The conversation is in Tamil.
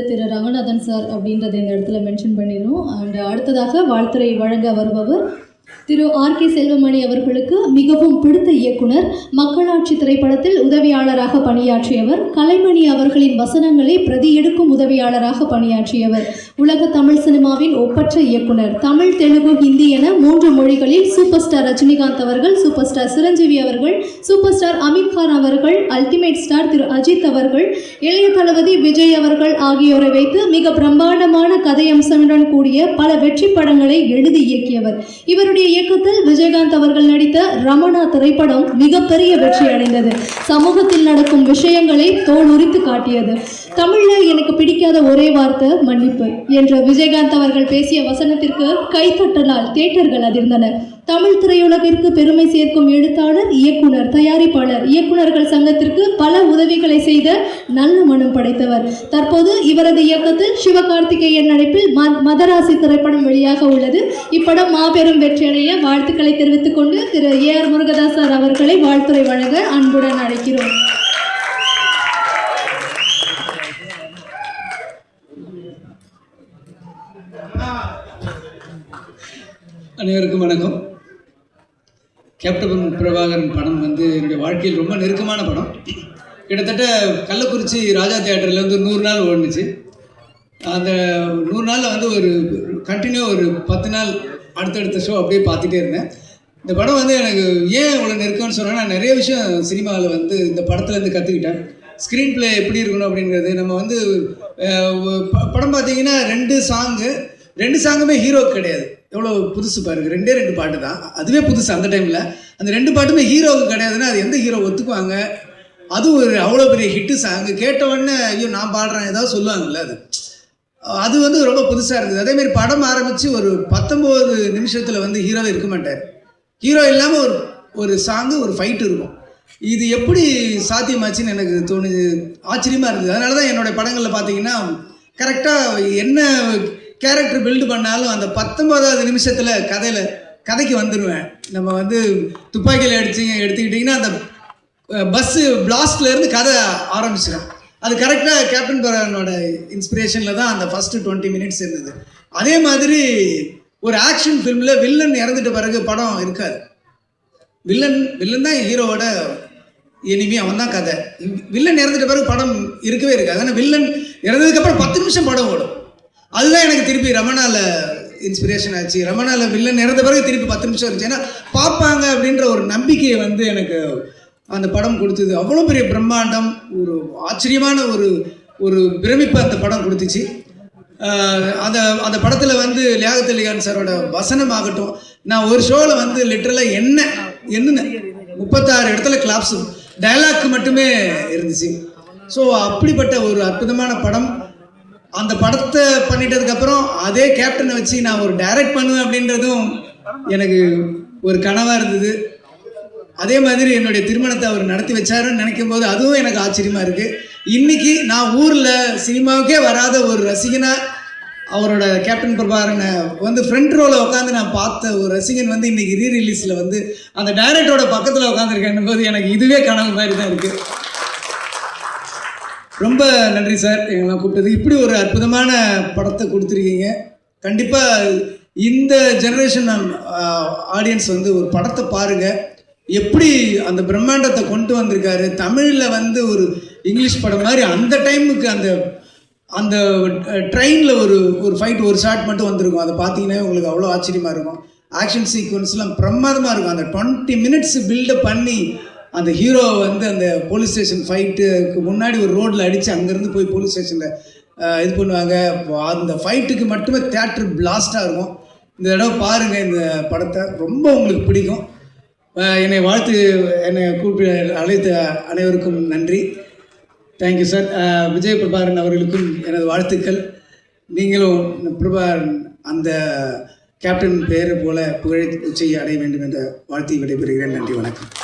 திரு ரங்கநாதன் சார் அப்படின்றத இந்த இடத்துல மென்ஷன் பண்ணிடணும். அண்ட் அடுத்ததாக வாழ்த்துறை வழங்க வருபவர் திரு ஆர் கே செல்வமணி அவர்களுக்கு மிகவும் பிடித்த இயக்குனர் மக்களாட்சி திரைப்படத்தில் உதவியாளராக பணியாற்றியவர் கலைமணி அவர்களின் வசனங்களை பிரதி எடுக்கும் உதவியாளராக பணியாற்றியவர். உலக தமிழ் சினிமாவின் ஒப்பற்ற இயக்குனர். தமிழ் தெலுங்கு ஹிந்தி என மூன்று மொழிகளில் சூப்பர் ஸ்டார் ரஜினிகாந்த் அவர்கள் சூப்பர் ஸ்டார் சிரஞ்சீவி அவர்கள் சூப்பர் ஸ்டார் அமீர் கான் அவர்கள் அல்டிமேட் ஸ்டார் திரு அஜித் அவர்கள் இளைய தளபதி விஜய் அவர்கள் ஆகியோரை வைத்து மிக பிரம்மாண்டமான கதையம்சங்களுடன் கூடிய பல வெற்றி படங்களை எழுதி இயக்கியவர். இவருடைய இயக்கத்தில் விஜயகாந்த் அவர்கள் நடித்த ரமணா திரைப்படம் மிகப்பெரிய வெற்றி அடைந்தது. சமூகத்தில் நடக்கும் விஷயங்களை தோல் உரித்து காட்டியது. தமிழ்ல எனக்கு பிடிக்காத ஒரே வார்த்தை மன்னிப்பு என்ற விஜயகாந்த் அவர்கள் பேசிய வசனத்திற்கு கைத்தட்டலால் தியேட்டர்கள் அதிர்ந்தன. தமிழ் திரையுலகிற்கு பெருமை சேர்க்கும் எழுத்தாளர் இயக்குனர் தயாரிப்பாளர் இயக்குனர்கள் சங்கத்திற்கு பல உதவிகளை செய்த நல்ல மனம் படைத்தவர். தற்போது இவரது இயக்கத்தில் சிவகார்த்திகேயன் நடிப்பில் மதராசி திரைப்படம் வெளியாக உள்ளது. இப்படம் மாபெரும் வெற்றி நிறைய வாழ்த்துக்களை தெரிவித்துக் கொண்டு திரு ஏ ஆர் முருகதாசர் அவர்களை வாழ்த்துறை வழங்க அன்புடன் அழைக்கிறோம். அனைவருக்கும் வணக்கம். கேப்டபன் பிரபாகரன் படம் வந்து என்னுடைய வாழ்க்கையில் ரொம்ப நெருக்கமான படம். கிட்டத்தட்ட கள்ளக்குறிச்சி ராஜா தியேட்டரில் வந்து நூறு நாள் ஓடுனுச்சு. அந்த நூறு நாளில் வந்து ஒரு கண்டினியூ ஒரு பத்து நாள் அடுத்தடுத்த ஷோ அப்படியே பார்த்துட்டே இருந்தேன். இந்த படம் வந்து எனக்கு ஏன் இவ்வளோ நெருக்கம்னு சொன்னேன்னா நான் நிறைய விஷயம் சினிமாவில் வந்து இந்த படத்துலேருந்து கற்றுக்கிட்டேன் ஸ்க்ரீன் ப்ளே எப்படி இருக்கணும் அப்படிங்கிறது. நம்ம வந்து ப- படம் பார்த்தீங்கன்னா ரெண்டு சாங்கு ரெண்டு சாங்குமே ஹீரோ கிடையாது. எவ்வளோ புதுசு பாருங்க. ரெண்டே ரெண்டு பாட்டு தான். அதுவே புதுசு அந்த டைமில் அந்த ரெண்டு பாட்டுமே ஹீரோவுக்கு கிடையாதுன்னா அது எந்த ஹீரோ ஒத்துக்குவாங்க? அது ஒரு அவ்வளோ பெரிய ஹிட்டு சாங்கு கேட்ட உடனே ஐயோ நான் பாடுறேன். ஏதாவது சொல்லுவாங்கல்ல அது. அது வந்து ரொம்ப புதுசாக இருந்தது அதே மாதிரி படம் ஆரம்பித்து ஒரு பத்தொம்போது நிமிஷத்தில் வந்து ஹீரோவே இருக்க மாட்டார். ஹீரோ இல்லாமல் ஒரு ஒரு சாங்கு ஒரு ஃபைட் இருக்கும். இது எப்படி சாத்தியமாச்சுன்னு எனக்கு தோணுது. ஆச்சரியமாக இருந்தது. அதனால தான் என்னோட படங்களில் பார்த்தீங்கன்னா கரெக்டாக என்ன கேரக்டர் பில்டு பண்ணாலும் அந்த பத்தொம்போதாவது நிமிஷத்தில் கதையில் கதைக்கு வந்துடுவேன் நம்ம வந்து துப்பாக்கியில் அடிச்சு எடுத்துக்கிட்டிங்கன்னா அந்த பஸ்ஸு பிளாஸ்ட்லேருந்து கதை ஆரம்பிச்சிடும் அது கரெக்டாக கேப்டன் பரானோட இன்ஸ்பிரேஷனில் தான் அந்த ஃபஸ்ட்டு டுவெண்ட்டி மினிட்ஸ் இருந்தது. அதே மாதிரி ஒரு ஆக்ஷன் ஃபிலிமில் வில்லன் இறந்துட்ட பிறகு படம் இருக்காது. வில்லன் வில்லன் தான் ஹீரோவோட இனிமே அவன் தான் கதை. வில்லன் இறந்துட்ட பிறகு படம் இருக்கவே இருக்காது. ஆனால் வில்லன் இறந்ததுக்கப்புறம் பத்து நிமிஷம் படம் ஓடும். அதுதான் எனக்கு திருப்பி ரமணாவில் இன்ஸ்பிரேஷன் ஆச்சு. ரமணாவில் வில்லன் இறந்த பிறகு திருப்பி பத்து நிமிஷம் இருந்துச்சு. ஏன்னா பார்ப்பாங்க அப்படின்ற ஒரு நம்பிக்கையை வந்து எனக்கு அந்த படம் கொடுத்தது. அவ்வளோ பெரிய பிரம்மாண்டம் ஒரு ஆச்சரியமான ஒரு ஒரு பிரமிப்பை அந்த படம் கொடுத்துச்சு. அந்த அந்த படத்தில் வந்து லியாகத்தலிகான் சாரோட வசனம் ஆகட்டும் நான் ஒரு ஷோவில் வந்து லிட்டரலாக என்ன என்னென்ன முப்பத்தாறு இடத்துல கிளாப்ஸ் டைலாக் மட்டுமே இருந்துச்சு. ஸோ அப்படிப்பட்ட ஒரு அற்புதமான படம். அந்த படத்தை பண்ணிட்டதுக்கப்புறம் அதே கேப்டனை வச்சு நான் ஒரு டைரக்ட் பண்ணுவேன் அப்படின்றதும் எனக்கு ஒரு கனவாக இருந்தது. அதே மாதிரி என்னுடைய திருமணத்தை அவர் நடத்தி வச்சாருன்னு நினைக்கும் போது அதுவும் எனக்கு ஆச்சரியமா இருக்கு. இன்னைக்கு நான் ஊர்ல சினிமாவுக்கே வராத ஒரு ரசிகனா அவரோட கேப்டன் பிரபாகரனை வந்து ஃப்ரண்ட் ரோல உட்காந்து நான் பார்த்த ஒரு ரசிகன் வந்து இன்னைக்கு ரீ ரிலீஸ்ல வந்து அந்த டைரக்டரோட பக்கத்துல உட்காந்துருக்கேன் போது எனக்கு இதுவே கனவு மாதிரி தான் இருக்கு. ரொம்ப நன்றி சார். எங்களை கூப்பிட்டது. இப்படி ஒரு அற்புதமான படத்தை கொடுத்துருக்கீங்க. கண்டிப்பாக இந்த ஜெனரேஷன் ஆடியன்ஸ் வந்து ஒரு படத்தை பாருங்கள் எப்படி அந்த பிரம்மாண்டத்தை கொண்டு வந்திருக்காரு? தமிழில் வந்து ஒரு இங்கிலீஷ் படம் மாதிரி அந்த டைமுக்கு அந்த அந்த ட்ரெயினில் ஒரு ஒரு ஃபைட் ஒரு ஷாட் மட்டும் வந்திருக்கும். அதை பார்த்தீங்கன்னா உங்களுக்கு அவ்வளோ ஆச்சரியமாக இருக்கும். ஆக்ஷன் சீக்வன்ஸ்லாம் பிரமாதமாக இருக்கும். அந்த டுவெண்ட்டி மினிட்ஸ் பில்டப் பண்ணி அந்த ஹீரோ வந்து அந்த போலீஸ் ஸ்டேஷன் ஃபைட்டுக்கு முன்னாடி ஒரு ரோட்டில் அடித்து அங்கேருந்து போய் போலீஸ் ஸ்டேஷனில் இது பண்ணுவாங்க. அந்த ஃபைட்டுக்கு மட்டுமே தேட்டர் பிளாஸ்டாக இருக்கும். இந்த தடவை பாருங்கள் இந்த படத்தை. ரொம்ப உங்களுக்கு பிடிக்கும். என்னை வாழ்த்து என்னை கூப்பி அழைத்த அனைவருக்கும் நன்றி. தேங்க்யூ சார் விஜய் பிரபாகரன் அவர்களுக்கும் எனது வாழ்த்துக்கள். நீங்களும் பிரபாகரன் அந்த கேப்டன் பெயரை போல புகழ் உச்சையை அடைய வேண்டும் என்ற வாழ்த்தி விடைபெறுகிறேன். நன்றி வணக்கம்.